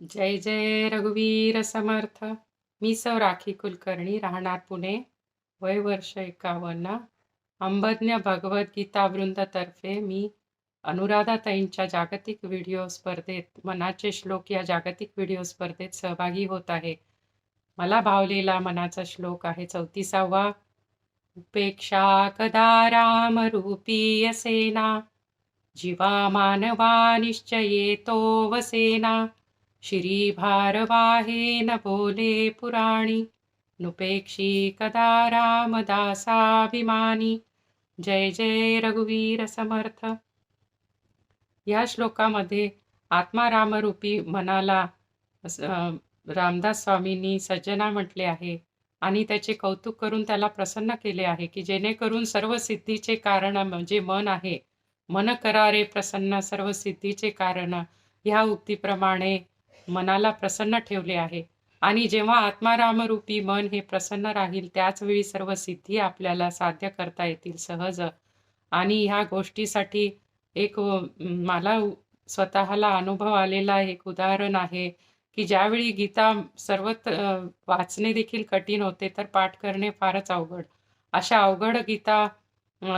जय जय रघुवीर समर्थ. मी सौ राखी कुलकर्णी राहणार पुणे. वय वर्ष एकावन्न. अंबज्ञ भगवद्गीता वृंदतर्फे मी अनुराधाताईंच्या जागतिक व्हिडिओ स्पर्धेत मनाचे श्लोक या जागतिक व्हिडिओ स्पर्धेत सहभागी होत आहे. मला भावलेला मनाचा श्लोक आहे चौतीसावा. उपेक्षा कदा रामरूपी असेना. जीवा मानवा निश्चयेतो वसेना. श्री भारवाहे न बोले पुराणी नुपेक्षी कदा रामदासाभिमानी। जय जय रघुवीर समर्थ। या श्लोकामध्ये आत्मा रामरूपी मनाला रामदास स्वामींनी सज्जना म्हटले आहे आणि त्याचे कौतुक करून त्याला प्रसन्न केले आहे की जेणेकरून सर्व सिद्धीचे कारण म्हणजे मन आहे मन करारे प्रसन्न सर्व सिद्धीचे कारण ह्या उक्तीप्रमाणे मनाला प्रसन्न ठेवले आहे. आणि जेव्हा आत्मारामरूपी मन हे प्रसन्न राहील त्याच वेळी सर्व सिद्धी आपल्याला साध्य करता येतील सहज. आणि ह्या गोष्टीसाठी एक मला स्वतःला अनुभव आलेला एक उदाहरण आहे की ज्यावेळी गीता सर्वत्र वाचणे देखील कठीण होते तर पाठ करणे फारच अवघड. अशा अवघड गीता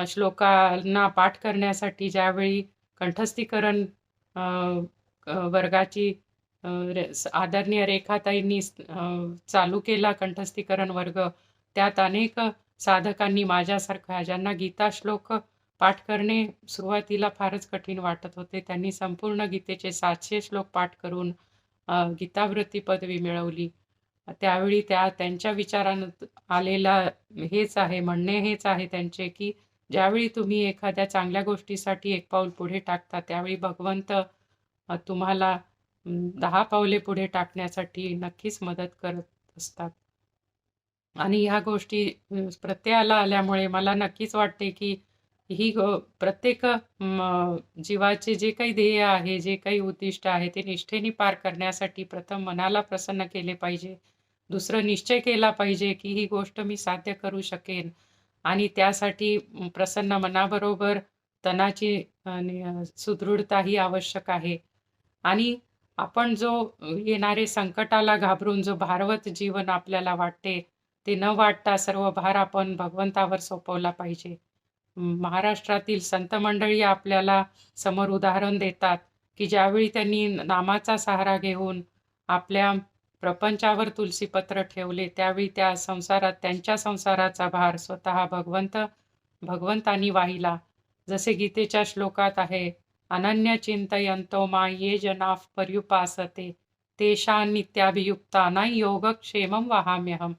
श्लोकांना पाठ करण्यासाठी ज्यावेळी कंठस्थीकरण वर्गाची आदरणीय रेखाताईंनी चालू केला कंठस्थीकरण वर्ग. त्यात अनेक साधकांनी माझ्यासारख्या ज्यांना गीता श्लोक पाठ करणे सुरुवातीला फारच कठीण वाटत होते त्यांनी संपूर्ण गीतेचे सातशे श्लोक पाठ करून गीतावृत्ती पदवी मिळवली. त्यावेळी त्या त्यांच्या विचारात आलेला हेच आहे म्हणणे हेच आहे त्यांचे की ज्यावेळी तुम्ही एखाद्या चांगल्या गोष्टीसाठी एक पाऊल पुढे टाकता त्यावेळी भगवंत तुम्हाला दहा पावले पुढे टाकण्यासाठी नक्कीच मदत करत असतात. आणि ह्या गोष्टी प्रत्ययाला आल्यामुळे मला नक्कीच वाटते की ही प्रत्येक जीवाचे जे काही ध्येय आहे जे काही उद्दिष्ट आहे ते निष्ठेने पार करण्यासाठी प्रथम मनाला प्रसन्न केले पाहिजे. दुसरं निश्चय केला पाहिजे की ही गोष्ट मी साध्य करू शकेन. आणि त्यासाठी प्रसन्न मनाबरोबर तणाची आणि, सुदृढता ही आवश्यक आहे. आणि आपण जो येणारे संकटाला घाबरून जो भारवत जीवन आपल्याला वाटते ते न वाटता सर्व भार आपण भगवंतावर सोपवला पाहिजे. महाराष्ट्रातील संत मंडळी आपल्याला समोर उदाहरण देतात की ज्यावेळी त्यांनी नामाचा सहारा घेऊन आपल्या प्रपंचावर तुलसीपत्र ठेवले त्यावेळी त्या संसारात त्यांच्या संसाराचा भार स्वतः भगवंत भगवंतानी वाहिला. जसे गीतेच्या श्लोकात आहे अनन्य चिंतयंतो मा ये जनाफ पर्युपासते। तेषां नित्याभियुक्ताना योगक्षेमं वहाम्यहम।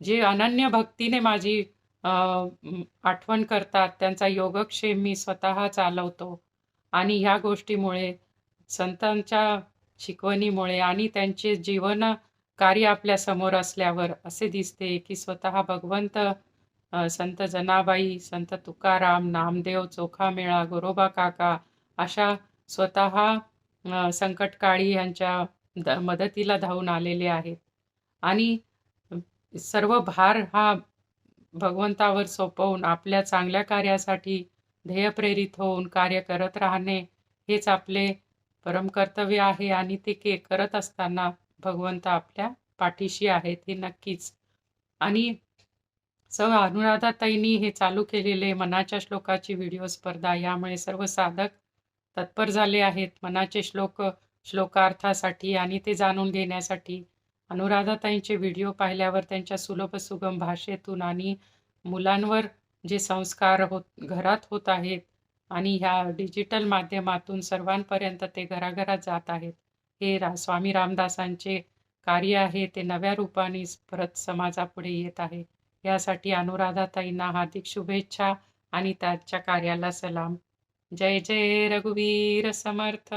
जे अनन्य भक्तीने माझी आठवण करतात त्यांचा योगक्षेम मी स्वतः चालवतो. आणि ह्या गोष्टीमुळे संतांच्या शिकवणीमुळे आणि त्यांचे जीवन कार्य आपल्यासमोर असल्यावर असे दिसते की स्वतः भगवंत संत जनाबाई संत तुकाराम नामदेव चोखामेळा गोरोबा काका अशा स्वतः संकटकाळी यांच्या द- मदतीला धावून आलेले आहेत. आणि सर्व भार हा भगवंतावर सोपवून आपल्या चांगल्या कार्यासाठी ध्येयप्रेरित होऊन कार्य करत राहणे हेच आपले परमकर्तव्य आहे आणि ते के करत असताना भगवंत आपल्या पाठीशी आहेत हे नक्कीच. आणि सौ अनुराधाताईंनी हे चालू केलेले मनाच्या श्लोकाची व्हिडिओ स्पर्धा यामुळे सर्व साधक तत्पर झाले आहेत. मनाचे श्लोक श्लोकार्थासाठी आणि ते जाणून घेण्यासाठी अनुराधाताईंचे व्हिडिओ पाहिल्यावर त्यांच्या सुलभ सुगम भाषेतून आणि मुलांवर जे संस्कार होत घरात होत आहेत आणि ह्या डिजिटल माध्यमातून सर्वांपर्यंत ते घराघरात जात आहेत. हे रा स्वामी रामदासांचे कार्य आहे. ते नव्या रूपाने परत समाजापुढे येत आहे. यासाठी अनुराधाताईंना हार्दिक शुभेच्छा आणि त्यांच्या कार्याला सलाम. जय जय रघुवीर समर्थ।